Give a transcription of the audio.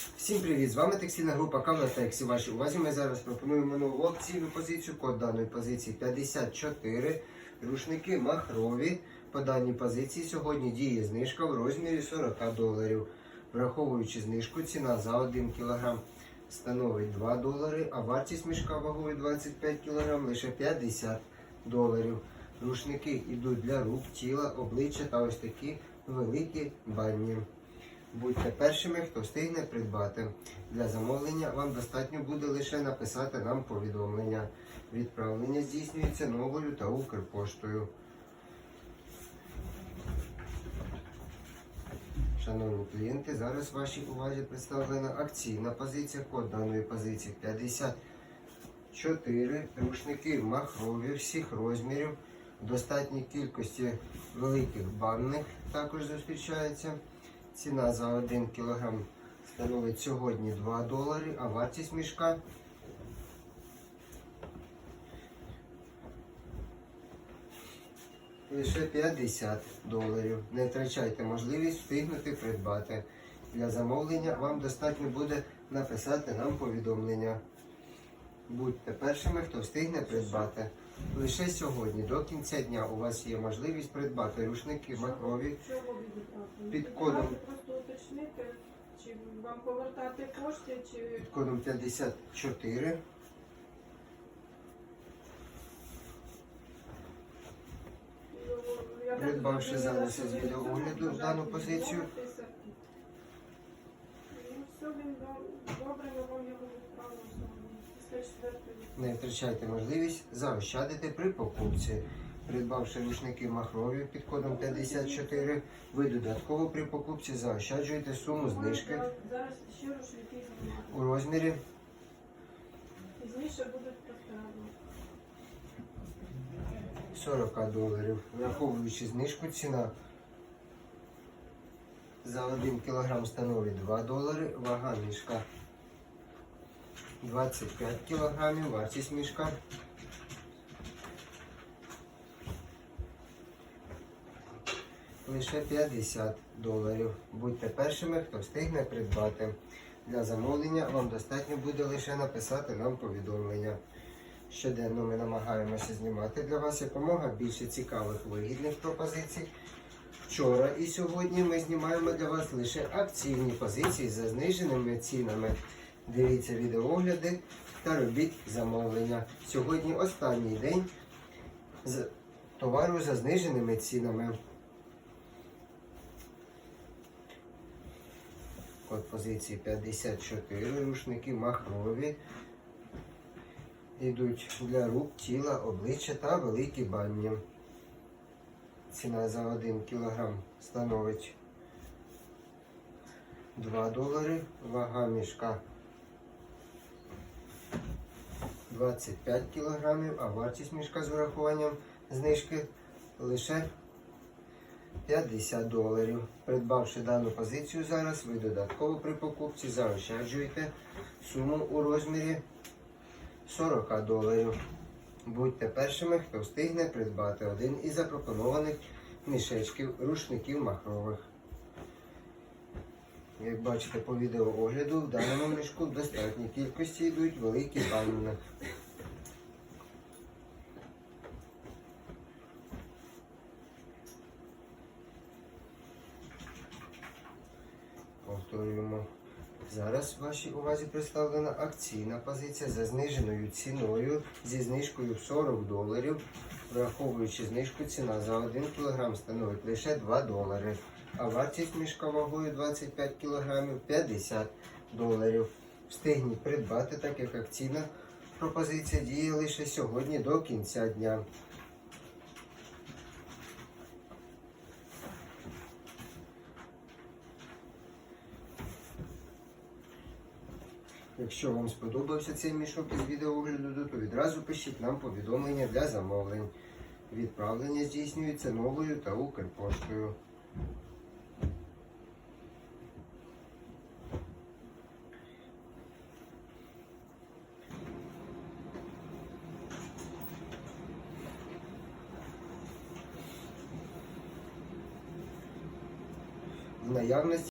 Всім привіт! З вами текстильна група Кавлатекс. І вашій увазі ми зараз пропонуємо нову акційну позицію. Код даної позиції 54. Рушники махрові. По даній позиції сьогодні діє знижка в розмірі 40 доларів. Враховуючи знижку, ціна за 1 кг становить 2 долари, а вартість мішка вагою 25 кг лише 50 доларів. Рушники йдуть для рук, тіла, обличчя та ось такі великі банні. Будьте першими, хто встигне придбати. Для замовлення вам достатньо буде лише написати нам повідомлення. Відправлення здійснюється новою та Укрпоштою. Шановні клієнти, зараз вашій увазі представлена акційна позиція. Код даної позиції 54. Рушники махрові всіх розмірів. Достатній кількості великих банних також зустрічається. Ціна за 1 кг становить сьогодні 2 долари, а вартість мішка лише 50 доларів. Не втрачайте можливість встигнути придбати. Для замовлення вам достатньо буде написати нам повідомлення. Будьте першими, хто встигне придбати. Лише сьогодні, до кінця дня, у вас є можливість придбати рушники відправити? Під кодом. Просто уточнити, чи вам повертати кошти, чи під кодом 54. я так Придбавши зрозуміла, зараз що із ви відеоогляду дану позицію. домовитися. Ну, все, він до- добре, ми вам його четвертої. Не втрачайте можливість заощадити при покупці. Придбавши рушники махрові під кодом 54, ви додатково при покупці заощаджуєте суму знижки у розмірі Пізніше будуть поставлені. 40 доларів. Враховуючи знижку, ціна за 1 кг становить 2 долари, вага мішка 25 кг, вартість мішка лише 50 доларів. Будьте першими, хто встигне придбати. Для замовлення вам достатньо буде лише написати нам повідомлення. Щоденно ми намагаємося знімати для вас якомога більше цікавих вигідних пропозицій. Вчора і сьогодні ми знімаємо для вас лише акційні позиції за зниженими цінами. Дивіться відеогляди та робіть замовлення. Сьогодні останній день з товару за зниженими цінами. Код позиції 54, рушники махрові. Йдуть для рук, тіла, обличчя та великі банні. Ціна за 1 кг становить 2 долари. Вага мішка 25 кг, а вартість мішка з врахуванням знижки лише 50 доларів. Придбавши дану позицію зараз, ви додатково при покупці заощаджуєте суму у розмірі 40 доларів. Будьте першими, хто встигне придбати один із запропонованих мішечків рушників махрових. Як бачите по відеоогляду, в даному мішку в достатній кількості йдуть великі банни. Повторюємо. Зараз вашій увазі представлена акційна позиція за зниженою ціною зі знижкою в 40 доларів. Враховуючи знижку, ціна за 1 кг становить лише 2 долари, а вартість мішка вагою 25 кг 50 доларів. Встигніть придбати, так як акційна пропозиція діє лише сьогодні до кінця дня. Якщо вам сподобався цей мішок із відеогляду, то відразу пишіть нам повідомлення для замовлень. Відправлення здійснюється новою та Укрпоштою. Наявності